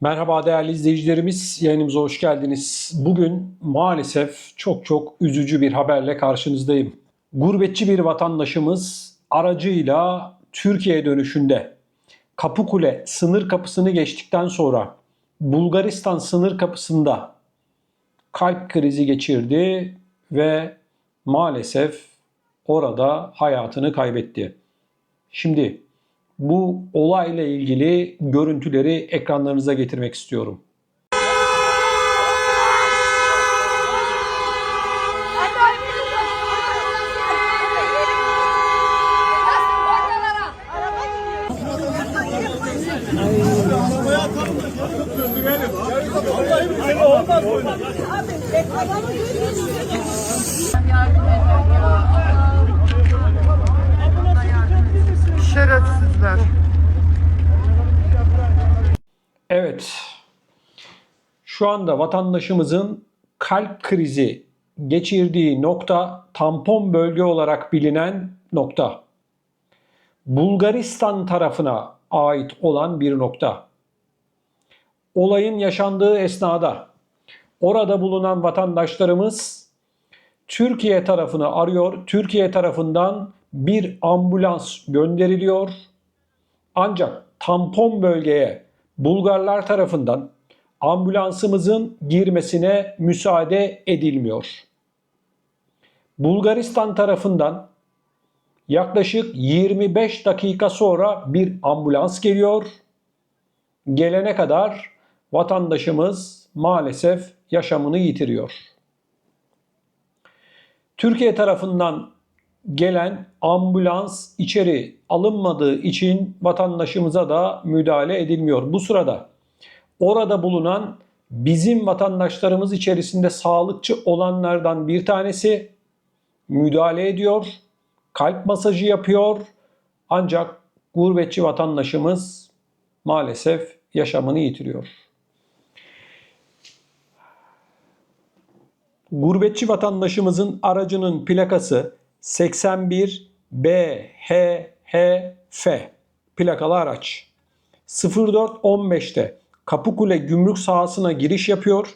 Merhaba değerli izleyicilerimiz, yayınımıza hoş geldiniz. Bugün maalesef çok çok üzücü bir haberle karşınızdayım. Gurbetçi bir vatandaşımız aracıyla Türkiye dönüşünde Kapıkule sınır kapısını geçtikten sonra Bulgaristan sınır kapısında kalp krizi geçirdi ve maalesef orada hayatını kaybetti. Şimdi bu olayla ilgili görüntüleri ekranlarınıza getirmek istiyorum. Şu anda vatandaşımızın kalp krizi geçirdiği nokta tampon bölge olarak bilinen nokta. Bulgaristan tarafına ait olan bir nokta. Olayın yaşandığı esnada orada bulunan vatandaşlarımız Türkiye tarafını arıyor. Türkiye tarafından bir ambulans gönderiliyor. Ancak tampon bölgeye Bulgarlar tarafından ambulansımızın girmesine müsaade edilmiyor. Bulgaristan tarafından yaklaşık 25 dakika sonra bir ambulans geliyor. Gelene kadar vatandaşımız maalesef yaşamını yitiriyor. Türkiye tarafından gelen ambulans içeri alınmadığı için vatandaşımıza da müdahale edilmiyor. Bu sırada orada bulunan bizim vatandaşlarımız içerisinde sağlıkçı olanlardan bir tanesi müdahale ediyor, kalp masajı yapıyor. Ancak gurbetçi vatandaşımız maalesef yaşamını yitiriyor. Gurbetçi vatandaşımızın aracının plakası 81 BHHF plakalı araç. 0415'te Kapıkule gümrük sahasına giriş yapıyor.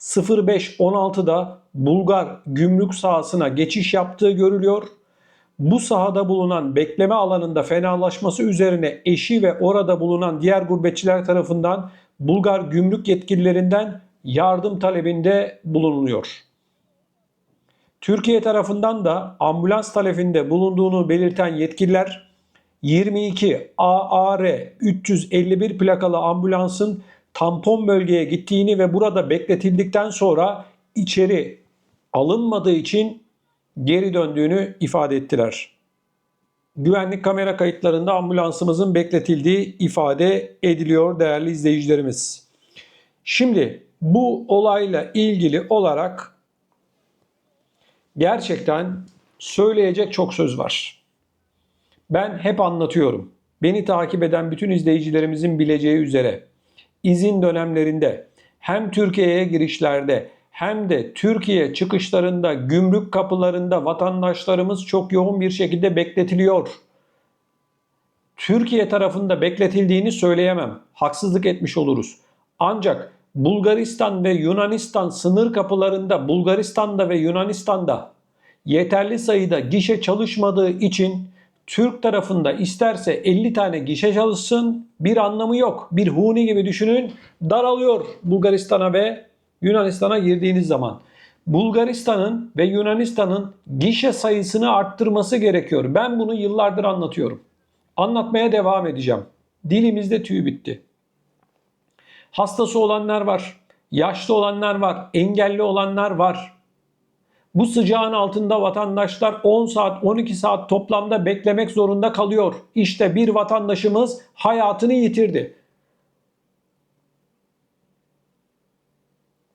0516'da Bulgar gümrük sahasına geçiş yaptığı görülüyor. Bu sahada bulunan bekleme alanında fenalaşması üzerine eşi ve orada bulunan diğer gurbetçiler tarafından Bulgar gümrük yetkililerinden yardım talebinde bulunuyor. Türkiye tarafından da ambulans talebinde bulunduğunu belirten yetkililer 22 AAR 351 plakalı ambulansın tampon bölgeye gittiğini ve burada bekletildikten sonra içeri alınmadığı için geri döndüğünü ifade ettiler. Güvenlik kamera kayıtlarında ambulansımızın bekletildiği ifade ediliyor değerli izleyicilerimiz. Şimdi bu olayla ilgili olarak gerçekten söyleyecek çok söz var. Ben hep anlatıyorum. Beni takip eden bütün izleyicilerimizin bileceği üzere izin dönemlerinde hem Türkiye'ye girişlerde hem de Türkiye çıkışlarında gümrük kapılarında vatandaşlarımız çok yoğun bir şekilde bekletiliyor. Türkiye tarafında bekletildiğini söyleyemem. Haksızlık etmiş oluruz. Ancak Bulgaristan ve Yunanistan sınır kapılarında Bulgaristan'da ve Yunanistan'da yeterli sayıda gişe çalışmadığı için Türk tarafında isterse 50 tane gişe çalışsın bir anlamı yok. Bir huni gibi düşünün daralıyor Bulgaristan'a ve Yunanistan'a girdiğiniz zaman. Bulgaristan'ın ve Yunanistan'ın gişe sayısını arttırması gerekiyor. Ben bunu yıllardır anlatıyorum. Anlatmaya devam edeceğim. Dilimizde tüy bitti. Hastası olanlar var, yaşlı olanlar var, engelli olanlar var. Bu sıcağın altında vatandaşlar 10 saat 12 saat toplamda beklemek zorunda kalıyor. İşte bir vatandaşımız hayatını yitirdi.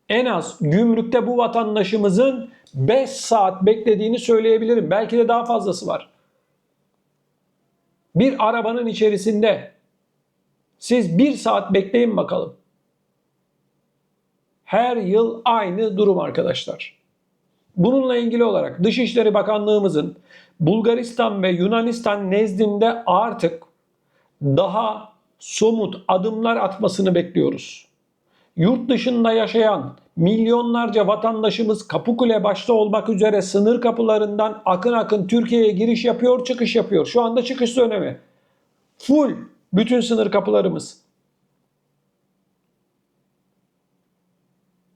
En az gümrükte bu vatandaşımızın 5 saat beklediğini söyleyebilirim. Belki de daha fazlası var. Bir arabanın içerisinde siz bir saat bekleyin bakalım. Her yıl aynı durum arkadaşlar. Bununla ilgili olarak Dışişleri Bakanlığımızın Bulgaristan ve Yunanistan nezdinde artık daha somut adımlar atmasını bekliyoruz. Yurt dışında yaşayan milyonlarca vatandaşımız Kapıkule başta olmak üzere sınır kapılarından akın akın Türkiye'ye giriş yapıyor, çıkış yapıyor. Şu anda çıkış dönemi. Full bütün sınır kapılarımız.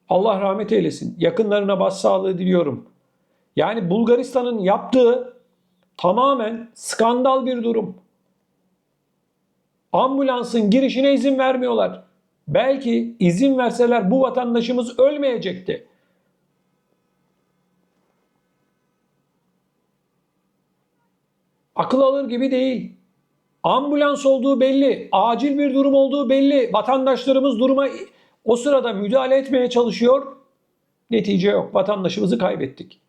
Allah rahmet eylesin. Yakınlarına başsağlığı diliyorum. Yani Bulgaristan'ın yaptığı tamamen skandal bir durum. Ambulansın girişine izin vermiyorlar. Belki izin verseler bu vatandaşımız ölmeyecekti. Akıl alır gibi değil. Ambulans olduğu belli, acil bir durum olduğu belli. Vatandaşlarımız duruma o sırada müdahale etmeye çalışıyor. Netice yok. Vatandaşımızı kaybettik.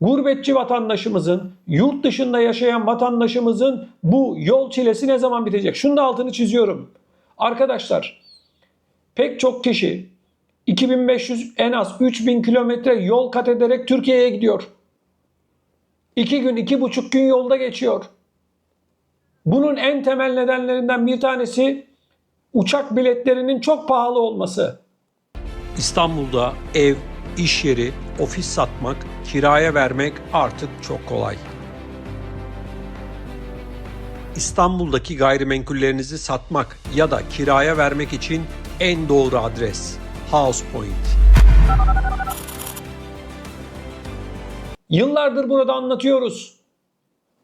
Gurbetçi vatandaşımızın, yurt dışında yaşayan vatandaşımızın bu yol çilesi ne zaman bitecek? Şunu da altını çiziyorum. Arkadaşlar, pek çok kişi 2500 en az 3000 kilometre yol kat ederek Türkiye'ye gidiyor. 2 gün, iki buçuk gün yolda geçiyor. Bunun en temel nedenlerinden bir tanesi uçak biletlerinin çok pahalı olması. İstanbul'da ev, iş yeri, ofis satmak, kiraya vermek artık çok kolay. İstanbul'daki gayrimenkullerinizi satmak ya da kiraya vermek için en doğru adres House Point. Yıllardır burada anlatıyoruz.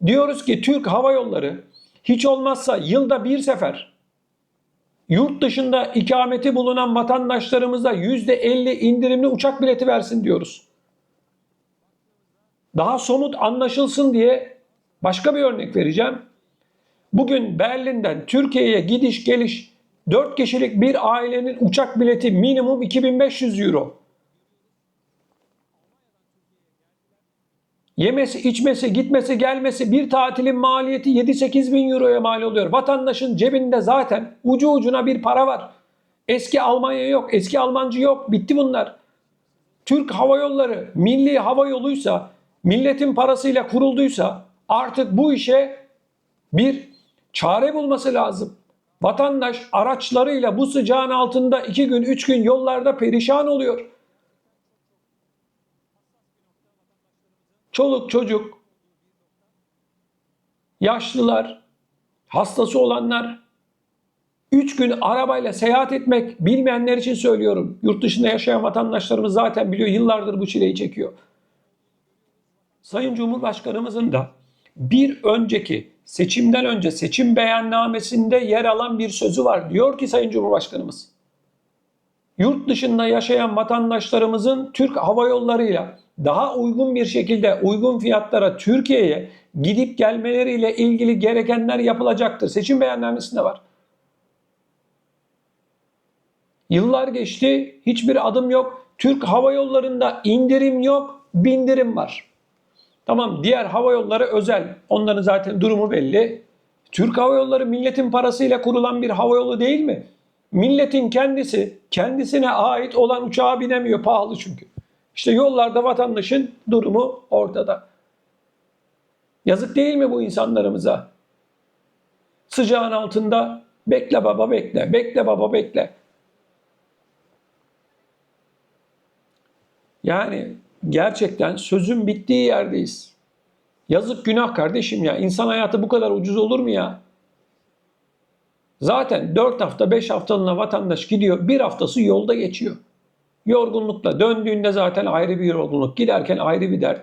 Diyoruz ki Türk Hava Yolları hiç olmazsa yılda bir sefer yurt dışında ikameti bulunan vatandaşlarımıza %50 indirimli uçak bileti versin diyoruz. Daha somut anlaşılsın diye başka bir örnek vereceğim. Bugün Berlin'den Türkiye'ye gidiş geliş 4 kişilik bir ailenin uçak bileti minimum 2500 euro. Yemesi, içmesi, gitmesi, gelmesi bir tatilin maliyeti 7-8 bin euroya mal oluyor. Vatandaşın cebinde zaten ucu ucuna bir para var. Eski Almanya yok, eski Almancı yok. Bitti bunlar. Türk Hava Yolları milli hava yoluysa, milletin parasıyla kurulduysa artık bu işe bir çare bulması lazım. Vatandaş araçlarıyla bu sıcağın altında 2 gün 3 gün yollarda perişan oluyor. Çoluk çocuk, yaşlılar, hastası olanlar 3 gün arabayla seyahat etmek bilmeyenler için söylüyorum. Yurt dışında yaşayan vatandaşlarımız zaten biliyor yıllardır bu çileyi çekiyor. Sayın Cumhurbaşkanımızın da bir önceki seçimden önce seçim beyannamesinde yer alan bir sözü var. Diyor ki Sayın Cumhurbaşkanımız, yurt dışında yaşayan vatandaşlarımızın Türk Hava Yolları'yla daha uygun bir şekilde uygun fiyatlara Türkiye'ye gidip gelmeleriyle ilgili gerekenler yapılacaktır. Seçim beyannamesinde var. Yıllar geçti, hiçbir adım yok. Türk Hava Yolları'nda indirim yok, bindirim var. Tamam diğer hava yolları özel. Onların zaten durumu belli. Türk Hava Yolları milletin parasıyla kurulan bir hava yolu değil mi? Milletin kendisi kendisine ait olan uçağa binemiyor pahalı çünkü. İşte yollarda vatandaşın durumu ortada. Yazık değil mi bu insanlarımıza? Sıcağın altında bekle baba bekle, bekle baba bekle. Yani gerçekten sözün bittiği yerdeyiz. Yazık günah kardeşim ya. İnsan hayatı bu kadar ucuz olur mu ya? Zaten 4 hafta 5 haftalığına vatandaş gidiyor. Bir haftası yolda geçiyor. Yorgunlukla döndüğünde zaten ayrı bir yorgunluk. Giderken ayrı bir dert.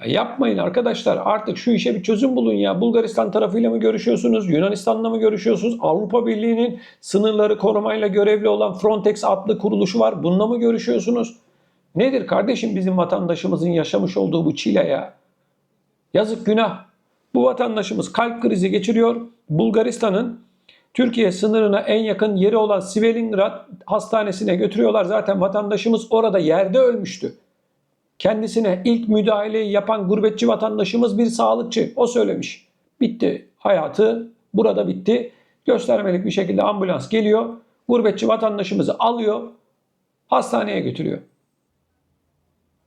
Ya yapmayın arkadaşlar artık şu işe bir çözüm bulun ya. Bulgaristan tarafıyla mı görüşüyorsunuz? Yunanistan'la mı görüşüyorsunuz? Avrupa Birliği'nin sınırları korumayla görevli olan Frontex adlı kuruluşu var. Bununla mı görüşüyorsunuz? Nedir kardeşim bizim vatandaşımızın yaşamış olduğu bu çile ya? Yazık günah. Bu vatandaşımız kalp krizi geçiriyor. Bulgaristan'ın Türkiye sınırına en yakın yeri olan Svilengrad hastanesine götürüyorlar. Zaten vatandaşımız orada yerde ölmüştü. Kendisine ilk müdahaleyi yapan gurbetçi vatandaşımız bir sağlıkçı. O söylemiş. Bitti. Hayatı burada bitti. Göstermelik bir şekilde ambulans geliyor. gurbetçi vatandaşımızı alıyor, hastaneye götürüyor.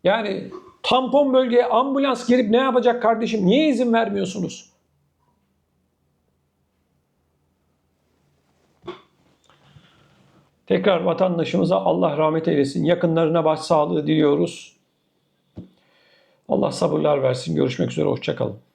Yani tampon bölgeye ambulans girip ne yapacak kardeşim? Niye izin vermiyorsunuz? Tekrar vatandaşımıza Allah rahmet eylesin. Yakınlarına başsağlığı diliyoruz. Allah sabırlar versin. Görüşmek üzere. Hoşçakalın.